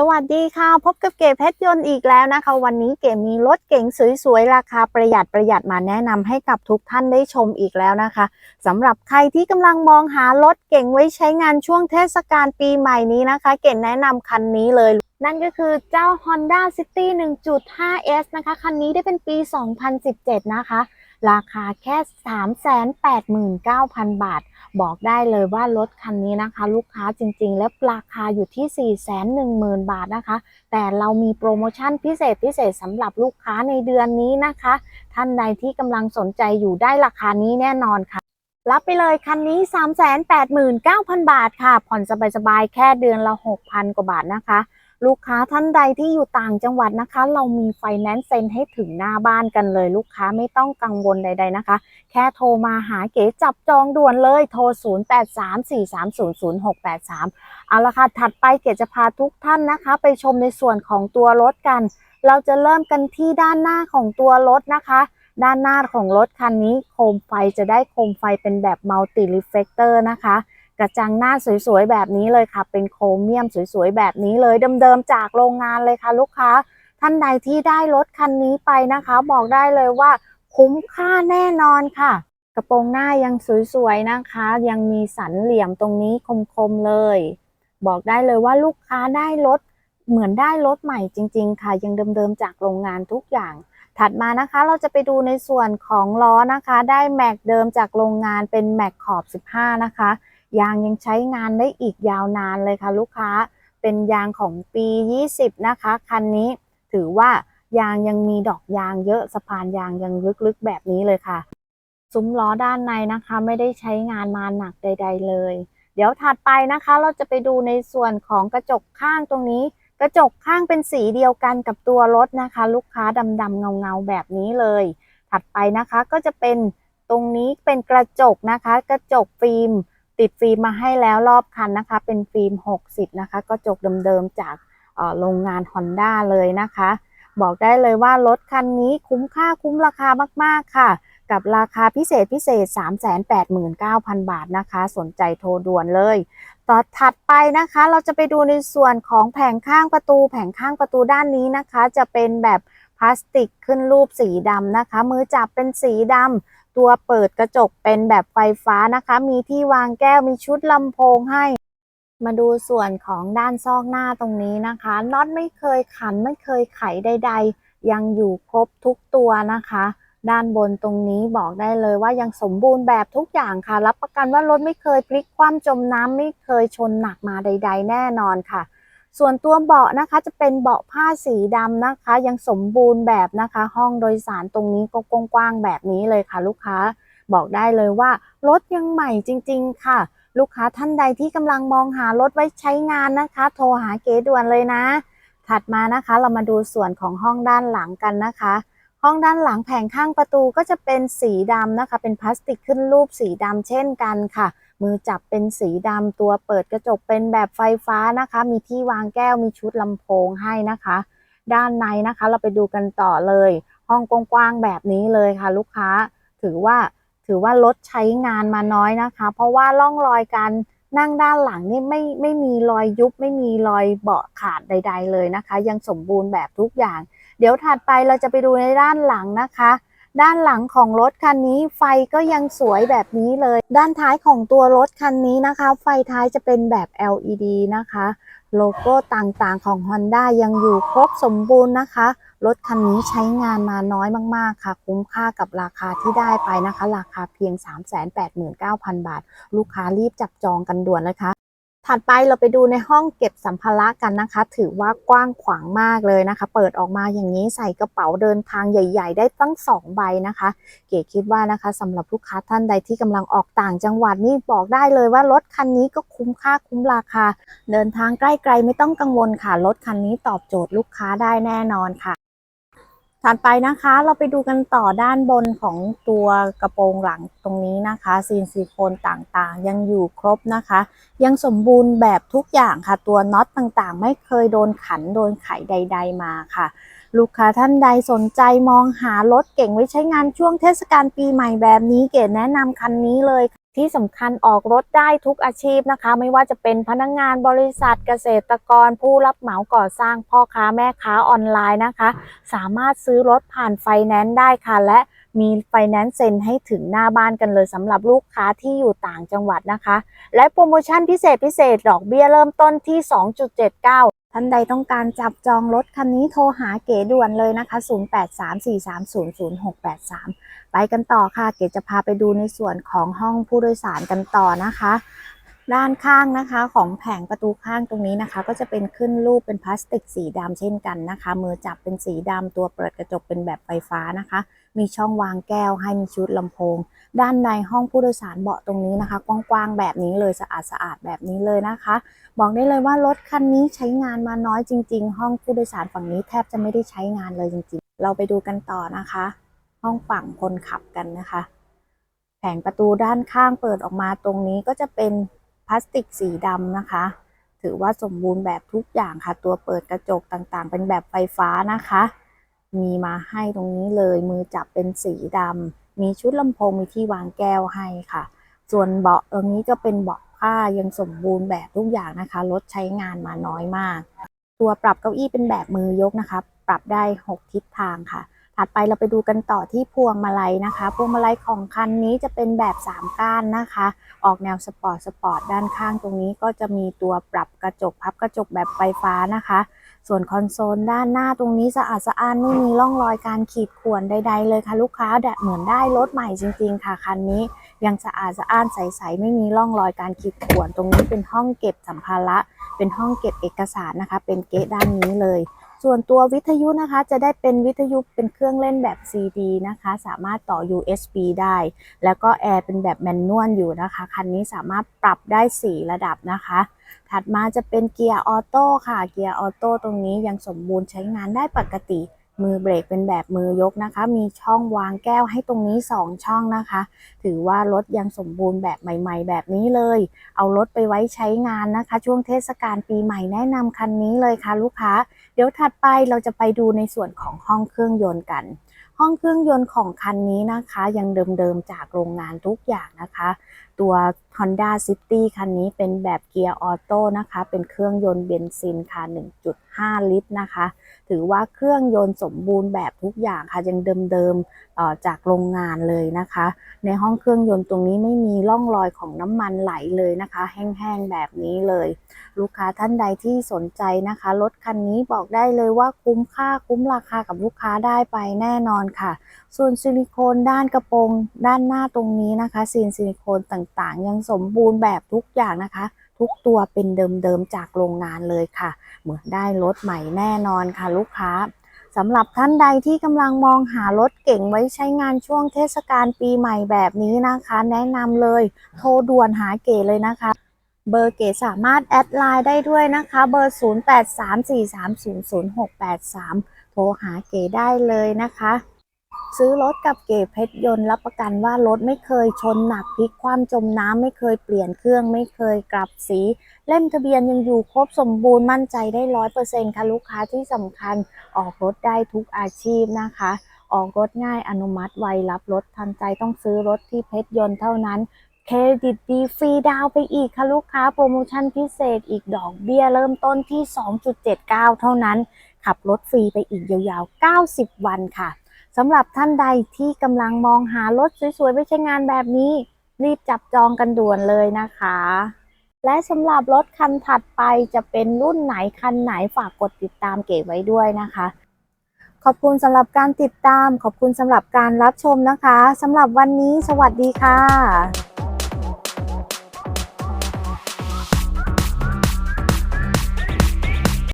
สวัสดีค่ะ พบกับเก๋เพชรยนต์อีกแล้วนะคะ วันนี้เก๋มีรถเก๋งสวยๆ ราคาประหยัดประหยัดมาแนะนำให้กับทุกท่านได้ชมอีกแล้วนะคะสำหรับใครที่กำลังมองหารถเก๋งไว้ใช้งานช่วงเทศกาลปีใหม่นี้นะคะ เก๋แนะนำคันนี้เลย นั่นก็คือเจ้า Honda City 1.5S นะคะ คันนี้ได้เป็นปี 2017 นะคะ ราคาแค่ 389,000 บาท บอกได้เลยว่ารถคันนี้นะคะ ลูกค้าจริงๆ แล้วราคาอยู่ที่ 410,000 บาทนะคะ แต่เรามีโปรโมชั่นพิเศษพิเศษสำหรับลูกค้าในเดือนนี้นะคะ ท่านใดที่กำลังสนใจอยู่ได้ราคานี้แน่นอนค่ะรับไปเลยคันนี้ 389,000 บาทค่ะ ผ่อนสบายๆ แค่เดือนละ 6,000 กว่าบาทนะคะ ลูกค้าท่านใดที่อยู่ต่างจังหวัดนะคะ เรามีไฟแนนซ์เซ็นให้ถึงหน้าบ้านกันเลย ลูกค้าไม่ต้องกังวลใด ๆนะคะ แค่โทรมาหาเก๋จับจองด่วนเลยโทร 0834300683 เอาละค่ะ ถัดไปเก๋จะพาทุกท่านนะคะ ไปชมในส่วนของตัวรถกัน เราจะเริ่มกันที่ด้านหน้าของตัวรถนะคะด้านหน้าของรถคันนี้โคมไฟจะได้โคมไฟเป็นแบบมัลติรีเฟกเตอร์นะคะ กระจังหน้าสวยๆแบบนี้เลยค่ะ เป็นโครเมียมสวยๆแบบนี้เลยเดิมๆจากโรงงานเลยค่ะ ลูกค้า ท่านใดที่ได้รถคันนี้ไปนะคะ บอกได้เลยว่า คุ้มค่าแน่นอนค่ะ กระโปรงหน้ายังสวยๆนะคะ ยังมีสันเหลี่ยมตรงนี้คมๆเลย บอกได้เลยว่าลูกค้าได้รถเหมือนได้รถใหม่จริง ๆ ค่ะ ยังเดิมๆจากโรงงานทุกอย่าง ถัดมานะคะเราจะไปดูในส่วนของล้อนะคะ ได้แม็กเดิมจากโรงงานเป็นแม็กขอบ 15 นะคะ ยางยังใช้งานได้อีกยาวนานเลยค่ะ ลูกค้าเป็นยางของปี 20 นะคะ คันนี้ถือว่ายางยังมีดอกยางเยอะสะพานยางยังลึกๆแบบนี้เลยค่ะ ซุ้มล้อด้านในนะคะ ไม่ได้ใช้งานมาหนักใด ๆ เลย เดี๋ยวถัดไปนะคะ เราจะไปดูในส่วนของกระจกข้างตรงนี้ กระจกข้างเป็นสีเดียวกันกับตัวรถนะคะ ลูกค้าดำๆเงาๆแบบนี้เลย ถัดไปนะคะก็จะเป็นตรงนี้เป็นกระจกนะคะ กระจกฟิล์ม ติดฟิล์มมาให้แล้วรอบคันนะคะ เป็นฟิล์ม 60 นะคะกระจกเดิมๆจากโรงงาน Honda เลยนะคะ บอกได้เลยว่ารถคันนี้คุ้มค่าคุ้มราคามากๆค่ะ กับราคาพิเศษพิเศษ 389,000 บาทนะคะ สนใจโทรด่วนเลย ต่อถัดไปนะคะ เราจะไปดูในส่วนของแผงข้างประตู แผงข้างประตูด้านนี้นะคะ จะเป็นแบบพลาสติกขึ้นรูปสีดำนะคะ มือจับเป็นสีดำ ตัวเปิดกระจกเป็นแบบไฟฟ้านะคะ มีที่วางแก้วมีชุดลำโพงให้ มาดูส่วนของด้านซอกหน้าตรงนี้นะคะน็อตไม่เคยขันไม่เคยไขใด ๆ ยังอยู่ครบทุกตัวนะคะ ด้านบนตรงนี้บอกได้เลยว่ายังสมบูรณ์แบบทุกอย่างค่ะ รับประกันว่ารถไม่เคยพลิกคว่ำจมน้ำไม่เคยชนหนักมาใด ๆ แน่นอนค่ะ ส่วนตัวเบาะนะคะจะเป็นเบาะผ้าสีดำนะคะ ยังสมบูรณ์แบบนะคะ ห้องโดยสารตรงนี้ก็กว้างๆแบบนี้เลยค่ะ ลูกค้าบอกได้เลยว่ารถยังใหม่จริง ๆ ค่ะ ลูกค้าท่านใดที่กำลังมองหารถไว้ใช้งานนะคะ โทรหาเก๋ด่วนเลยนะ ถัดมานะคะเรามาดูส่วนของห้องด้านหลังกันนะคะ ห้องด้านหลังแผงข้างประตูก็จะเป็นสีดำนะคะ เป็นพลาสติกขึ้นรูปสีดำเช่นกันค่ะ มือจับเป็นสีดำตัวเปิดกระจกเป็นแบบไฟฟ้านะคะ มีที่วางแก้วมีชุดลำโพงให้นะคะ ด้านในนะคะเราไปดูกันต่อเลย ห้องกว้างๆแบบนี้เลยค่ะ ลูกค้าถือว่าถือว่ารถใช้งานมาน้อยนะคะ เพราะว่าร่องรอยการนั่งด้านหลังนี่ไม่ไม่มีรอยยุบ ไม่มีรอยเบาะขาดใด ๆ เลยนะคะ ยังสมบูรณ์แบบทุกอย่าง เดี๋ยวถัดไปเราจะไปดูในด้านหลังนะคะ ด้านหลังของรถคันนี้ไฟก็ยังสวยแบบนี้เลย ด้านท้ายของตัวรถคันนี้นะคะ ไฟท้ายจะเป็นแบบ LED นะคะ โลโก้ต่างๆของ Honda ยังอยู่ครบสมบูรณ์นะคะ รถคันนี้ใช้งานมาน้อยมากๆค่ะ คุ้มค่ากับราคาที่ได้ไปนะคะ ราคาเพียง 389,000 บาท ลูกค้ารีบจับจองกันด่วนนะคะ ถัดไปเราไปดูในห้องเก็บสัมภาระกันนะคะ ถือว่ากว้างขวางมากเลยนะคะ เปิดออกมาอย่างนี้ใส่กระเป๋าเดินทางใหญ่ ๆ ได้ตั้ง 2 ใบนะคะ เก๋คิดว่านะคะสำหรับลูกค้าท่านใดที่กำลังออกต่างจังหวัดนี่บอกได้เลยว่ารถคันนี้ก็คุ้มค่าคุ้มราคา เดินทางใกล้ๆไม่ต้องกังวลค่ะรถคันนี้ตอบโจทย์ลูกค้าได้แน่นอนค่ะ ถัดไปนะคะเราไปดูกันต่อด้านบนของตัวกระโปรงหลังตรงนี้นะคะซีนซิลิโคนต่างๆ ยังอยู่ครบนะคะ ยังสมบูรณ์แบบทุกอย่างค่ะ ตัวน็อตต่างๆ ไม่เคยโดนขันโดนไขใด ๆ มาค่ะ ลูกค้าท่านใดสนใจมองหารถเก่งไว้ใช้งานช่วงเทศกาลปีใหม่แบบนี้เก๋แนะนำคันนี้เลย ที่สำคัญออกรถได้ทุกอาชีพนะคะ ไม่ว่าจะเป็นพนักงานบริษัทเกษตรกร ผู้รับเหมาก่อสร้างพ่อค้าแม่ค้าออนไลน์นะคะ สามารถซื้อรถผ่านไฟแนนซ์ได้ค่ะ และมีไฟแนนซ์เซ็นให้ถึงหน้าบ้านกันเลยสำหรับลูกค้าที่อยู่ต่างจังหวัดนะคะ และโปรโมชั่นพิเศษพิเศษดอกเบี้ยเริ่มต้นที่ 2.79 ท่านใดต้องการจับจองรถคันนี้โทรหาเก๋ด่วนเลยนะคะ 0834300683 ไปกันต่อค่ะ เก๋จะพาไปดูในส่วนของห้องผู้โดยสารกันต่อนะคะ ด้านข้างนะคะของแผงประตูข้างตรงนี้นะคะ ก็จะเป็นขึ้นรูปเป็นพลาสติกสีดำเช่นกันนะคะ มือจับเป็นสีดำตัวเปิดกระจกเป็นแบบไฟฟ้านะคะ มีช่องวางแก้วให้มีชุดลำโพง ด้านในห้องผู้โดยสารเบาะตรงนี้นะคะ กว้างๆแบบนี้เลยสะอาดสะอาดๆแบบนี้เลยนะคะ บอกได้เลยว่ารถคันนี้ใช้งานมาน้อยจริง ๆ ห้องผู้โดยสารฝั่งนี้แทบจะไม่ได้ใช้งานเลยจริง ๆ เราไปดูกันต่อนะคะ ห้องฝั่งคนขับกันนะคะ แผงประตูด้านข้างเปิดออกมาตรงนี้ก็จะเป็นพลาสติกสีดำนะคะถือว่าสมบูรณ์แบบทุกอย่างค่ะ ตัวเปิดกระจกต่างๆ เป็นแบบไฟฟ้านะคะ มีมาให้ตรงนี้เลยมือจับเป็นสีดำมีชุดลำโพงมีที่วางแก้วให้ค่ะ ส่วนเบาะตรงนี้ก็เป็นเบาะผ้ายังสมบูรณ์แบบทุกอย่างนะคะรถใช้งานมาน้อยมาก ตัวปรับเก้าอี้เป็นแบบมือยกนะคะปรับได้ 6 ทิศทางค่ะ ถัดไปเราไปดูกันต่อที่พวงมาลัยนะคะ พวงมาลัยของคันนี้จะเป็นแบบ 3 ก้านนะคะ ออกแนวสปอร์ตสปอร์ตด้านข้างตรงนี้ก็จะมีตัวปรับกระจกพับกระจกแบบไฟฟ้านะคะ ส่วนคอนโซลด้านหน้าตรงนี้สะอาดสะอ้านไม่มีร่องรอยการขีดข่วนใด ๆ เลยค่ะลูกค้าแดดเหมือนได้รถใหม่จริง ๆ ค่ะคันนี้ยังสะอาดสะอ้านใสๆไม่มีร่องรอยการขีดข่วน ตรงนี้เป็นห้องเก็บสัมภาระเป็นห้องเก็บเอกสารนะคะ เป็นเกะด้านนี้เลย ส่วนตัววิทยุนะคะจะได้เป็นวิทยุเป็นเครื่องเล่นแบบ CD นะคะ สามารถต่อ USB ได้ แล้วก็แอร์เป็นแบบแมนนวลอยู่นะคะ คันนี้สามารถปรับได้ 4 ระดับนะคะ ถัดมาจะเป็นเกียร์ออโต้ค่ะ เกียร์ออโต้ตรงนี้ยังสมบูรณ์ใช้งานได้ปกติ มือเบรกเป็นแบบมือยกนะคะ มีช่องวางแก้วให้ตรงนี้ 2 ช่องนะคะ ถือว่ารถยังสมบูรณ์แบบใหม่ ๆ แบบนี้เลย เอารถไปไว้ใช้งานนะคะ ช่วงเทศกาลปีใหม่แนะนำคันนี้เลยค่ะลูกค้า เดี๋ยวถัดไปเราจะไปดูในส่วนของห้องเครื่องยนต์กัน ห้องเครื่องยนต์ของคันนี้นะคะ ยังเดิมๆจากโรงงานทุกอย่างนะคะ ตัว Honda City คันนี้เป็นแบบเกียร์ออโต้นะคะ เป็นเครื่องยนต์เบนซินค่ะ 1.5 ลิตรนะคะ ถือว่าเครื่องยนต์สมบูรณ์แบบทุกอย่างค่ะ ยังเดิมๆเอ่อจากโรงงานเลยนะคะ ในห้องเครื่องยนต์ตรงนี้ไม่มีร่องรอยของน้ำมันไหลเลยนะคะ แห้งๆแบบนี้เลย ลูกค้าท่านใดที่สนใจนะคะ รถคันนี้บอกได้เลยว่าคุ้มค่าคุ้มราคากับลูกค้าได้ไปแน่นอนค่ะ ส่วนซิลิโคนด้านกระโปรงด้านหน้าตรงนี้นะคะซีนซิลิโคนต่างๆ ยังสมบูรณ์แบบทุกอย่างนะคะ ทุกตัวเป็นเดิมๆจากโรงงานเลยค่ะ เหมือนได้รถใหม่แน่นอนค่ะลูกค้าสำหรับท่านใดที่กำลังมองหารถเก่งไว้ใช้งานช่วงเทศกาลปีใหม่แบบนี้นะคะ แนะนำเลย โทรด่วนหาเก๋เลยนะคะเบอร์เก๋สามารถแอดไลน์ได้ด้วยนะคะ เบอร์ 0834300683 โทรหาเก๋ได้เลยนะคะ ซื้อรถกับเก๋เพชรยนต์รับประกันว่ารถไม่เคยชนหนักพลิกคว่ำจมน้ำไม่เคยเปลี่ยนเครื่องไม่เคยกลับสี เล่มทะเบียนยังอยู่ครบสมบูรณ์มั่นใจได้ร้อยเปอร์เซ็นต์ค่ะลูกค้าที่สำคัญออกรถได้ทุกอาชีพนะคะ ออกรถง่ายอนุมัติไวรับรถทันใจต้องซื้อรถที่เพชรยนต์เท่านั้นเครดิตดีฟรีดาวไปอีกค่ะลูกค้าโปรโมชั่นพิเศษอีกดอกเบี้ยเริ่มต้นที่ 2.79 เท่านั้น ขับรถฟรีไปอีกยาวๆ 90 วันค่ะ สำหรับท่านใดที่กำลังมองหารถสวยๆไปใช้งานแบบนี้ รีบจับจองกันด่วนเลยนะคะ และสำหรับรถคันถัดไปจะเป็นรุ่นไหนคันไหนฝากกดติดตามเก๋ไว้ด้วยนะคะ ขอบคุณสำหรับการติดตาม ขอบคุณสำหรับการรับชมนะคะสำหรับวันนี้ สวัสดีค่ะ